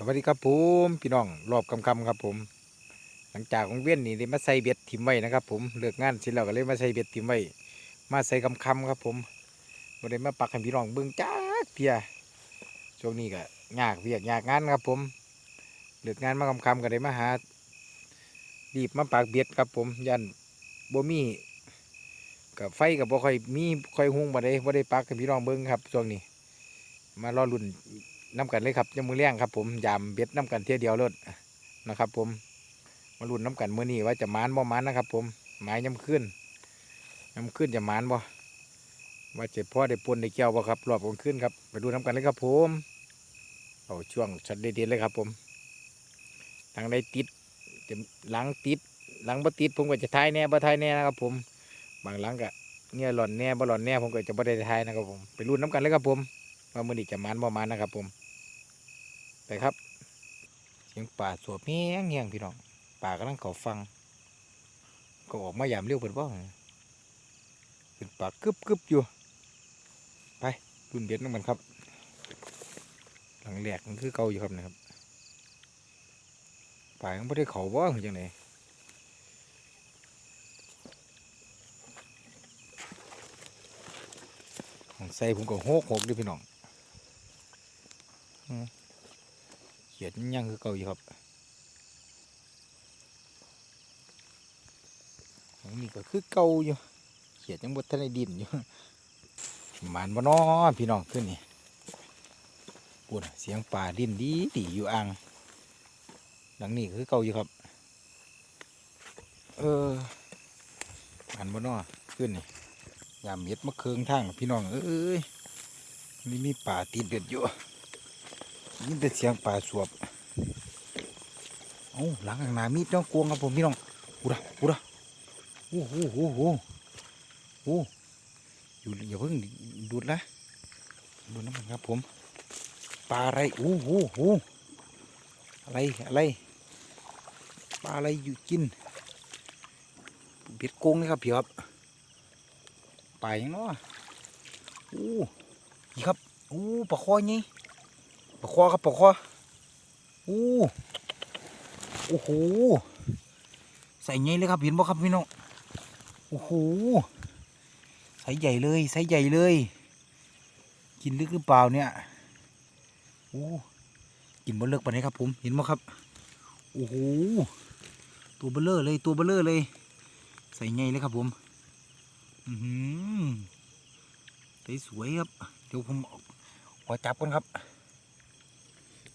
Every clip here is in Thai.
สวัสดีครับผมพี่น้องรอบคำคำครับผม หลังจากของเวียนนี่ได้มาใส่เบ็ดถิ่มไว้นะครับ ผมเลิกงานเสร็จแล้วก็เลยมาใส่เบ็ดถิ่มไว้มาใส่คำคำครับผมบ่ได้มาปักให้พี่น้องเบิ่งจ้าเพียช่วงนี้ก็ยากเวียกยากงานครับผมเลิกงานมาคำคำก็ได้มาหารีบมาปักเบ็ดครับผมยันบ่มีกับไฟกับบ่ค่อยมีค่อยหุงบ่ได้บ่ได้ปักให้พี่น้องเบิ่งครับช่วงนี้ มารอรุ่น น้ำกันเลยครับยมมือแรงครับผมยามเบ็ดน้ำกันเที่ยวเดียวเลยนะครับ ผมมาลุ้นน้ำกันมือนี้ว่าจะมานบ่มานนะครับ ผมหมายย้ำขึ้นย้ำขึ้นจะมานบ่ว่าเจ็บพ่อได้ปนได้เกี่ยวบ่ครับรอบกลางคืนครับไปดูน้ำกันเลยครับผมเอาช่วงช็อตเด็ดเลยครับ ผมทางใดติดจะหลังติดหลังบ่ติดผมก็จะท้ายแน่บ่ท้ายแน่นะครับ ผมบางหลังก็เนี่ยหล่อนแน่บ่หล่อนแน่ผมก็จะบ่ได้ทายนะครับผมไปลุ้นน้ำกันเลยครับผมว่ามือนี้จะมันบ่มันนะครับผม ไปครับเสียงป่าสวบแห้งแห้งพี่น้องป่ากำลังเขาฟัง ก็ออกมายามเร็วเปิดบ่เป็นป่ากึบกึบอยู่ ไปรุ่นเบ็ดน้ำมันครับ หลังแหลกมันคือเกาอยู่ครับนะครับป่ายังไม่ได้เขาบ่หรือจังไดของใส่ผมก็โหกหกด้วยพี่น้อง เขียนยังคือเก่าอยู่ครับอันนี้ก็คือเก่าอยู่เขียนยังบดทันได้ดินอยู่หมันบ่นอพี่น้องขึ้นนี่ปวดเสียงป่าดินดีดีอยู่อ่างหลังนี้คือเก่าอยู่ครับ เออหมันบ่นอขึ้นนี่ยามเม็ดมะเคืองทางพี่น้องเอ้ยนี่มีป่าติดเดือดอยู่ นี่เป็นเสียงป่าสวบเอ้าหลังข้างหน้ามีดน้องกวงครับผมพี่น้องกูดะกูดะโอ้โหโอ้โหโอ้อยู่อย่าเพิ่งดูดนะดูดน้ำมันครับผมปลาอะไรโอ้โหโอ้อะไรอะไรปลาอะไรอยู่กินเบ็ดกงนี่ครับพี่ครับปลาอย่างเนาะโอ้นี่ครับโอ้ปลาคอไง ปลาคอครับปลาคอโอ้โอ้โหใส่ใหญ่เลยครับเห็นบ่ครับพี่น้องโอ้โหใส่ใหญ่เลยใส่ใหญ่เลย กินลึกหรือเปล่าเนี่ยโอ้กินบ่เลิกไปานนี้ครับ ผมเห็นบ่ครับโอ้โหตัวเบลเลอร์เลยตัวเบลเลอร์เลย ใส่ใหญ่เลยครับผมอือหือสวยครับเดี๋ยวผมขอจับก่อนครับ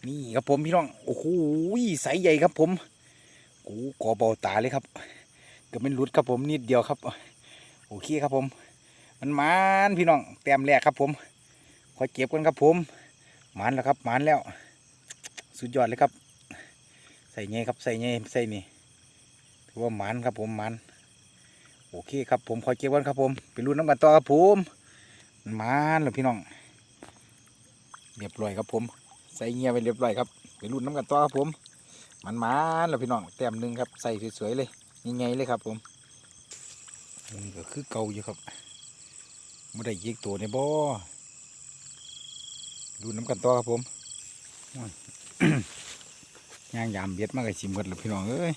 นี่ครับผมพี่น้อง โอ้โหใสใหญ่ครับผมโอ้กอเบาตาเลยครับเกือบไม่หลุดครับผมนิดเดียวครับ โอเคครับผม มันมานพี่น้องแต้มแรกครับผมขอยเก็บกันครับผมมานแล้วครับมานแล้ว สุดยอดเลยครับ ใส่เงยครับใส่เงยใส่นี่ถือว่ามานครับผมมานโอเคครับผมขอยเก็บกันครับผมไปรุ่นน้ำกันต่อครับผมมันมานแล้วพี่น้องเรียบร้อยครับผม ใส่เงียไปเรียบร้อยครับไปรุ่นน้ำกันต่อครับผมมันมาแล้วพี่น้องแต้มหนึ่งครับใส่สวยๆเลยยังไงเลยครับผมนี่ก็คือเก่าอยู่ครับไม่ได้ยิกตัวในบ่อดูน้ำกันต่อครับผมย่างยามเบียดมากเลยสิหมดแล้วพี่น้องเอ้ย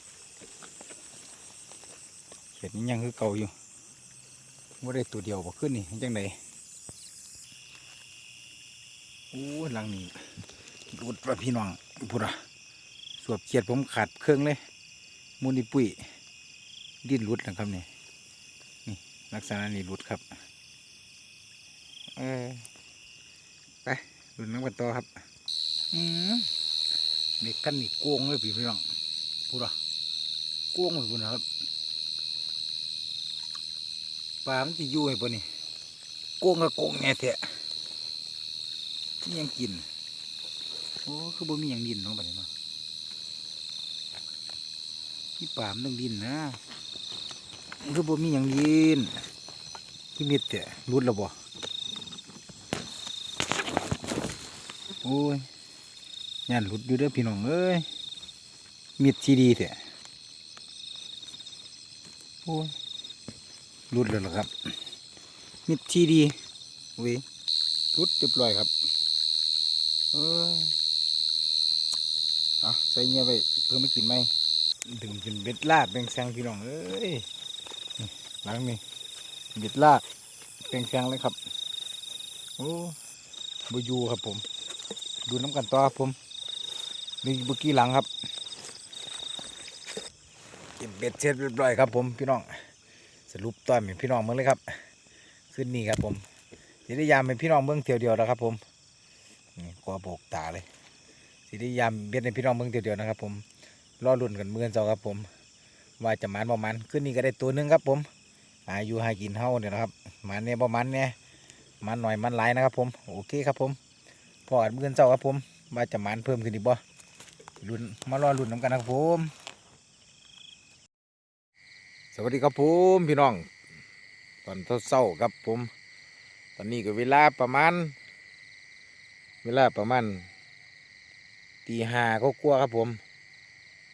เห็ดนี่ยังคือเก่าอยู่ไม่ได้ตัวเดียวบ่ขึ้นนี่จังไดโอ้หลังนี้ รุดว่าพี่น้องพุระสวบเขียดผมขาดเครื่องเลยมูนี่ปุ้ยดิ้นรุดนะครับนี่นี่ลักษณะนี้รุดครับ เออไปรุดน้ำกันต่อครับอืมเด็กกันนี่โกงเลยพี่พี่น้องพุระโกงเลยพุนะครับปลามันจะอยู่ไอ้ปะนี่โกงกับโกงแง่เถอะนี่ยังกิน โอ้คือบ่มีอย่างดินเนาะบัดนี้เนาะนี่ป่ามันต้องดินนะคือบ่มีอย่างดินที่มิดแต่รุดแล้วบ่โอ้ยยันหลุดอยู่เด้อพี่น้องเอ้ยมิดทีดีแต่โอ้ยหลุดแล้วเหรอครับมิดทีดีเว้ยหลุดเรียบร้อยครับเออ ส่เงี้ยไปเพื่อไม่กินไหมดึงเป็นเบ็ดลาดแบงแซงพี่น้องเอ้ยหลังนี่เบ็ดลาดแบงแซงเลยครับโอ้บอยูครับผม ดูน้ำกันต่อครับผมนี่เมื่อกี้หลังครับเก็บเบ็ดเสร็จเรียบร้อยครับผมพี่น้องสรุปตอนเป็นพี่น้องเมืองเลยครับ ขึ้นนี่ครับผมจะได้ยามเป็นพี่น้องเมืองเที่ยวเดียวแล้วครับผมนี่กลัวโบกตาเลย สิได้ยามเบ็ดในพี่น้องเมืองเดียวๆนะครับ ผมรอลุ่นกันเมื่อนเจ้าครับ ผม ว่าจะมันประมาณขึ้นนี่ก็ได้ตัวหนึงครับ ผมอายุหากินเฮาเนี่ยนะครับมันเนี่ยประมาณเนี่ยมันหน่อยมันหลายนะครับ ผมโอเคครับ ผมพออัดเมื่อนเจ้าครับ ผมว่าจะมันเพิ่มขึ้นอีกบ่ลุ่นมารอลุ่นน้ำกันนะครับผม สวัสดีครับผมพี่น้อง ตอนเช้าครับผม ตอนนี้ก็เวลาประมาณ เวลาประมาณ ตีหาก็กลัวครับผม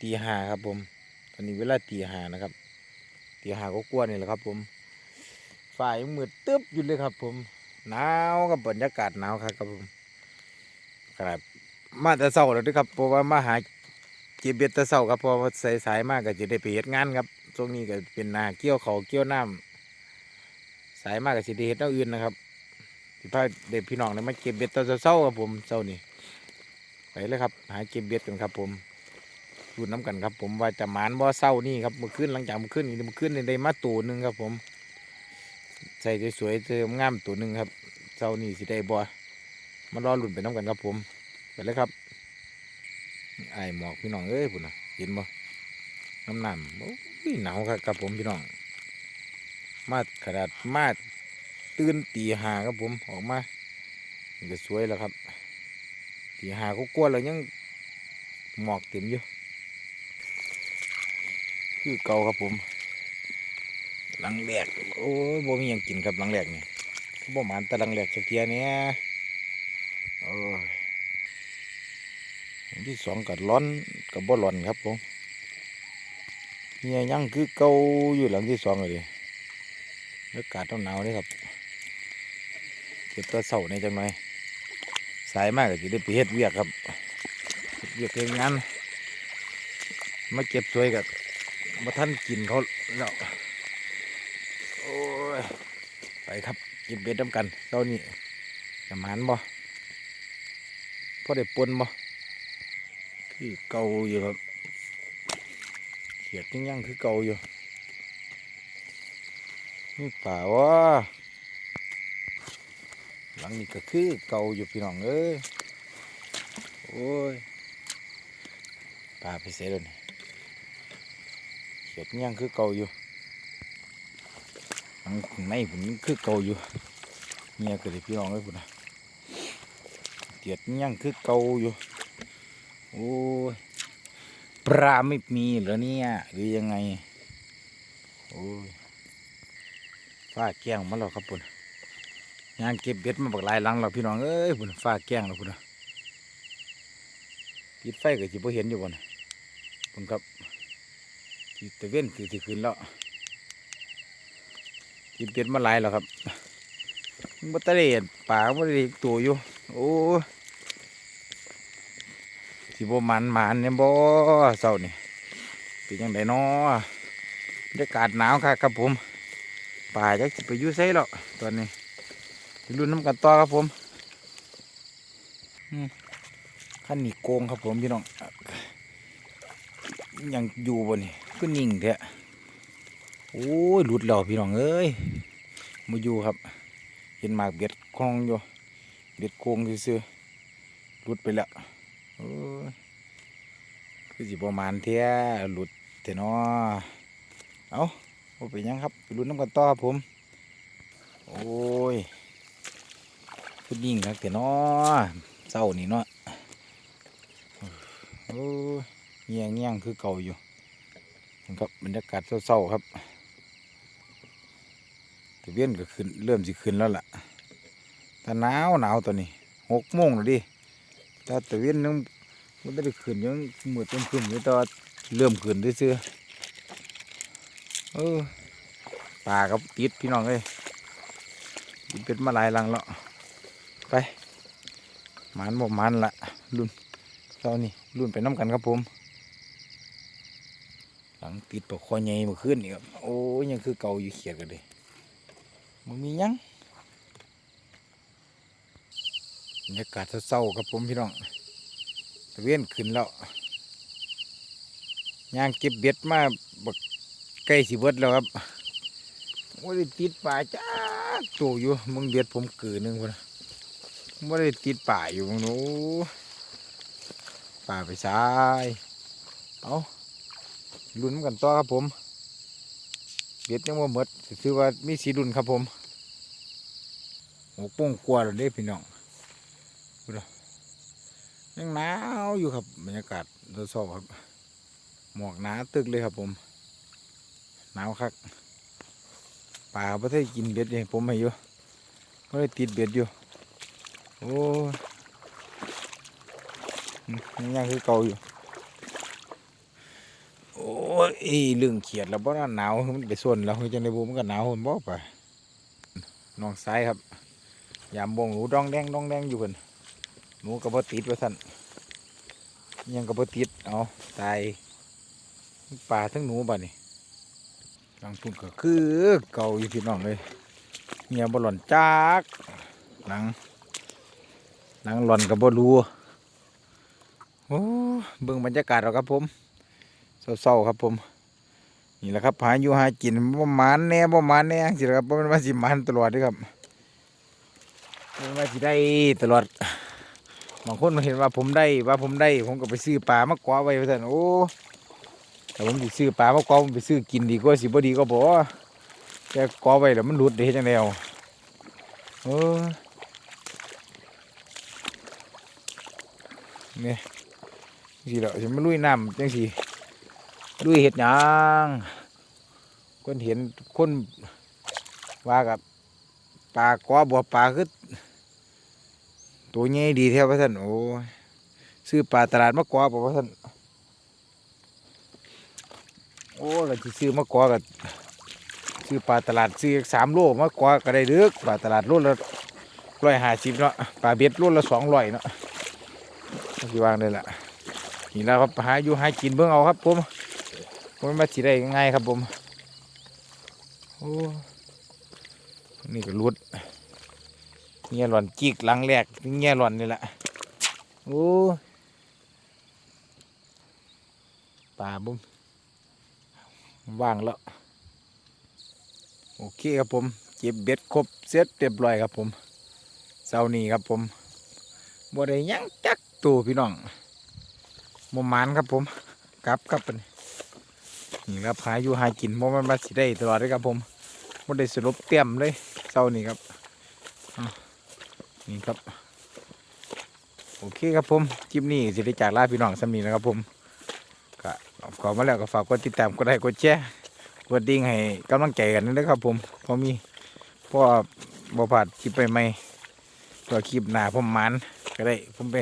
ตีหาครับผม ตอนนี้เวลาตีหานะครับตีหาก็กลัวนี่แหละครับ ผมฝ่ายมืดตึ๊บอยู่เลยครับ ผมหนาวกับบรรยากาศหนาวครับครับผมขนาดมาแต่เช้าแล้วด้วยครับเพราะว่ามาหาเก็บเบ็ดแต่เช้าครับเพอสายสายๆมากก็จะได้ไปเฮ็ดงานครับช่วงนี้ก็เป็นนาเกี่ยวเขาเกี่ยวน้ำสายมากก็สิได้เฮ็ดแนวอื่นนะครับสิพาเด็กพี่น้องได้มาเก็บเบ็ดแตอนเช้าครับผมเช้านี้ ไปเลยครับ หาเก็บเบ็ดกันครับ ผมดูน้ำกันครับ ผมว่าจะหมานบ่อเศร้านี่ครับมื่อคืนหลังจากมื่อคืนนี่มื่อคืนนี่ได้มาตัวหนึ่งครับ ผม ใส่สวยๆเจองามตัวหนึ่งครับเศร้านี่สิได้บ่อมารอลุ่นไปน้ำกันครับ ผมไปเลยครับไอหมอกพี่น้องเอ้ยพุ่นนะเห็นบ่น้ำหนำโอ้ยหนาวครับครับผมพี่น้อง มาขนาดมาตื่นตีหาครับผมออกมาก็สวยแล้วครับ ตีหาก็กลัวเลยยังหมอกเต็มอยู่ คือเก่าครับผม หลังแรกโอ้ยบ่มียังกินครับหลังแรกนี่บ่หมานแต่หลังแรกจักเทียเนี้ยโอ้ยอันที่สองกัดร้อนกับบ่ร้อนครับผมเนี่ยยังคือเก่าอยู่หลังที่สองเลยอากาศหนาวนี่ครับเก็บตัวเสาในจังหน สายมากก็จะได้ไปเฮ็ดเวียกครับเวียกเฮ็ดงานมาเก็บสวยกับมาท่านกินเขาแล้วโอ้ยไปครับเก็บเบ็ดน้ำกันเจ้านี่จะหมานบ่พอได้ปนบ่คือเก่าอยู่ครับเขียดยังยังคือเก่าอยู่นี่ป่าวะ หลังนี้ก็คือเก่าอยู่พี่น้องเอ้ยโอ้ยปลาไปเสียแล้วนี่เขียดย่างคือเก่าอยู่หลังในผมคือเก่าอยู่เงียก็เลยพี่น้องเอ้ยพุ่นะเขียดย่างคือเก่าอยู่โอ้ยปลาไม่มีเหรอเนี่ยหรือยังไงโอ้ยฟ้าแก้งมาแล้วครับพุ่น ยางเก็บเบ็ดมาบักหลายหลังแล้วพี่น้องเอ้ยพุ่นฟ้าแกล้งแล้วพุ่นะปิดไฟก็สิบ่เห็นอยู่บ่นพุ่นครับสิตะเว้นคือสิขึ้นแล้วกิเป็ดมาหลายแล้วครับมันบ่ตะได้เห็นปลาบ่ได้เห็นตัวอยู่โอ้สิบ่มันมันเนี่ยบ่เศร้านี่เป็นจังไดน้อบรรยากาศหนาวครับครับผมป่าจักสิไปอยู่ไสแล้วตอนนี้ รุ่นน้ำกันต่อครับผมขั้นนี้โกงครับผมพี่น้องยังอยู่บนนี่ก็นิ่งแท้โอ้ยหลุดแล้วพี่น้องเอ้ยมาอยู่ครับ เห็นหมากเบ็ดคลองอยู่เบ็ดโกงซื่อหลุดไปแล้วโอ้ยคือสิประมาณเท่หลุดเถอเนาะเอาไปยังครับไปรุ่นน้ำกันต่อครับผม โอ้ย คือยิ่งครับแต่น้อเศร้านี่เนาะโอ้ยเงี้ยงเงี้ยงคือเก่าอยู่นะครับบรรยากาศเศร้าๆครับตะเวียนก็ขึ้นเริ่มสิขึ้นแล้วล่ะแต่หนาวหนาวตัวนี้หกโมงแล้วดิแต่ตะเวียนยังมันได้ขึ้นยังมืดเต็มขึ้นอยู่ตว่าเริ่มขึ้นด้วยเสื้อเออปลากับติดพี่น้องเอ้ยเป็ดมาลายลังแล้ว ไปหมันบ่หมันละรุ่นเจ้านี่รุ่นไปน้ำกันครับผม หลังติดปลาคอใหญ่มื่อคืนนี่ครับโอ้ยยังคือเก่าอยู่เขียดกันเลยมันมียังบรรยากาศเศร้าครับผมพี่น้องตะเวียนขึ้นแล้วย่างเก็บเบ็ดมาบักใกล้สิเบิดแล้วครับไม่ได้ติดป่าจ้าตัวอยู่มึงเบ็ดผมกือหนึงคน ไม่ได้ติดป่าอยู่มึงโน้ป่าไปซ้าย เอาลุ้นกันต่อครับผมเบ็ดยังว่าหมดถือว่ามีสีดุนครับผมโอ้ป้งกลัวเลยเด้พี่น้องดูนะยังหนาวอยู่ครับบรรยากาศเศร้าๆครับ หมอกหนาตึกเลยครับผมหนาวคักป่าประเทศกินเบ็ดเลยผมให้อยู่ไม่ได้ติดเบ็ดอยู่ โอ้ยยังคือเก่าอยู่ โอ้ยเรื่องเขียดแล้วบ่น่าหนาวมันไปส่วนแล้วจังได๋บ่มันก็หนาวมันบ่ไปน้องซ้ายครับ ยามบงหนูดองแดงดองแดงอยู่เพิ่นหนูก็บ่ติดว่าซั่นยังก็บ่ติดเอาตายปลาทั้งหนูบัดนี้ทางพุ่นก็คือเก่าอยู่พี่น้องเลยเมียบ่หล่อนจักหลัง หลังหลอนก็บ่รู้โอ้เบิ่งบรรยากาศเอาครับผมเศร้าๆครับผมนี่แหละครับหาอยู่หากินบ่มานแน่บ่มานแน่สิครับบ่แม่นว่าสิมานตลอดด้อครับม่นว่าสิได้ตลอดบางคนมาเห็นว่าผมได้ว่าผมได้ ผมก็ไปซื้อปลามากวาไว้ว่าซั่นโอ้แต่ผมสิซื้อปลามากวาผมไปซื้อกินดีกว่าสิบ่ดีก็บ่แต่กวาไว้แล้วมันหลุดได้จังได๋เอา เนี่สิแล้วสิมาลุยน้ำจังซี่ด้วยเห็ดหยังคนเห็นคนว่ากับปลากว่าบัวปลาคือตัวใหญ่ดีแท้พ่ะท่านโอ้ยซื้อปลาตลาดมากกว่าบ่พ่ะท่านโอ้ก็สิซื้อมากกว่ากับซื้อปลาตลาดซื้อสามโลมากกว่าก็ได้เด้อปลาตลาดโลละร้อยห้าสิบเนาะปลาเบ็ดโลละสองร้อยเนาะ ที่วางได้ละนี่แล้วครับหาอยู่หากินเบิ่งเอาครับผมมันมาสิได้ง่ายๆครับผมโอ้นี่ก็รุดเงี้ยหล่อนจิกหลังแรกเงี้ยหล่อนนี่แหละโอ้ป่าบุ้มว่างแล้วโอเคครับผมเก็บเบ็ดครบเสร็จเรียบร้อยครับผมเช้านี้ครับผมบ่ได้ยังจัก ตัวพี่น้องบ่หมานครับผมกลับครับเป็นนี่ครับหาอยู่หากินเพราะมันมาสิได้ตลอดเลยครับผมมันได้สรุปเต็มเลยเศร้านี่ครับนี่ครับ โอเคครับผมคลิปนี้สิได้จากลาพี่น้องสำนีนะครับผมก็ขอมาแล้วก็ฝากกดติดตามกดไลค์กดแชร์กดดิ่งให้กำลังใจกันนะครับผมเพอมีพ่อบพลาดคลิปไปใหม่ตัวคลิปหนาผมมันก็ได้ผมไป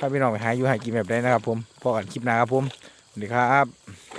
พาพี่น้องไปหาอยู่หากินแบบได้นะครับผมพอกันคลิปหน้าครับผมสวัสดีครับ